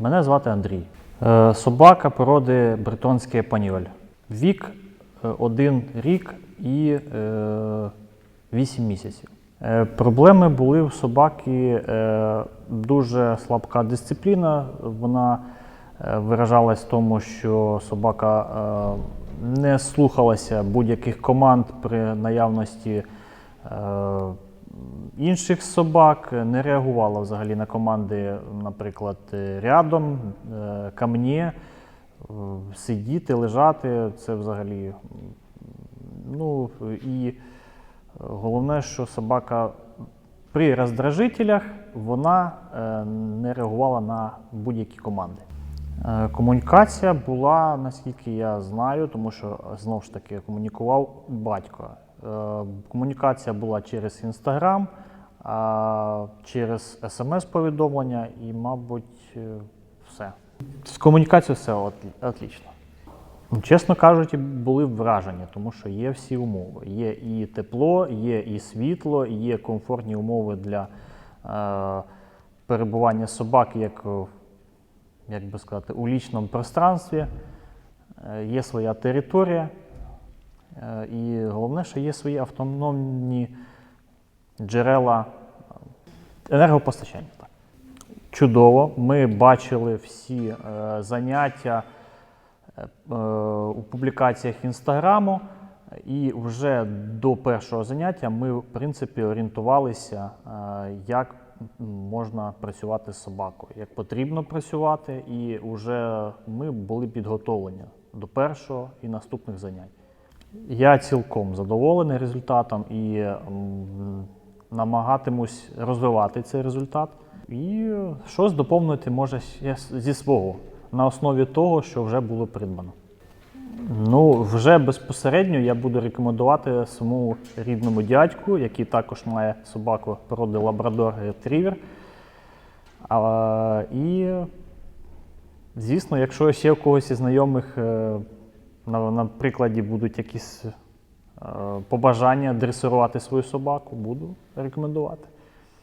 Мене звати Андрій. Е, Собака породи бретонський паньоль. Вік е, один рік і е, 8 місяців. Е, Проблеми були у собаки дуже слабка дисципліна. Вона виражалась в тому, що собака не слухалася будь-яких команд при наявності інших собак, не реагувала взагалі на команди, наприклад, рядом, е, ко мені, е, сидіти, лежати. Це взагалі. Ну і головне, що собака при роздражителях вона е, не реагувала на будь-які команди. Комунікація була, наскільки я знаю, тому що знову ж таки комунікував батько. Е, Комунікація була через Інстаграм, через смс-повідомлення і, мабуть, е, все. З комунікацією все отлі- отлично. Ну, Чесно кажучи, були вражені, тому що є всі умови. Є і тепло, є і світло, є комфортні умови для е, перебування собаки, як, як би сказати, у лічному пространстві. Є своя територія. Е, і головне, що є свої автономні джерела енергопостачання. Чудово. Ми бачили всі е, заняття е, у публікаціях інстаграму, і вже до першого заняття ми, в принципі, орієнтувалися, як можна працювати з собакою, як потрібно працювати, і вже ми були підготовлені до першого і наступних занять. Я цілком задоволений результатом і намагатимусь розвивати цей результат. І щось доповнити може зі свого на основі того, що вже було придбано. Ну, вже безпосередньо я буду рекомендувати своєму рідному дядьку, який також має собаку породи Лабрадор Ретрівер. І, звісно, якщо ще у когось із знайомих, е, на, на прикладі будуть якісь е, побажання дресирувати свою собаку, буду рекомендувати.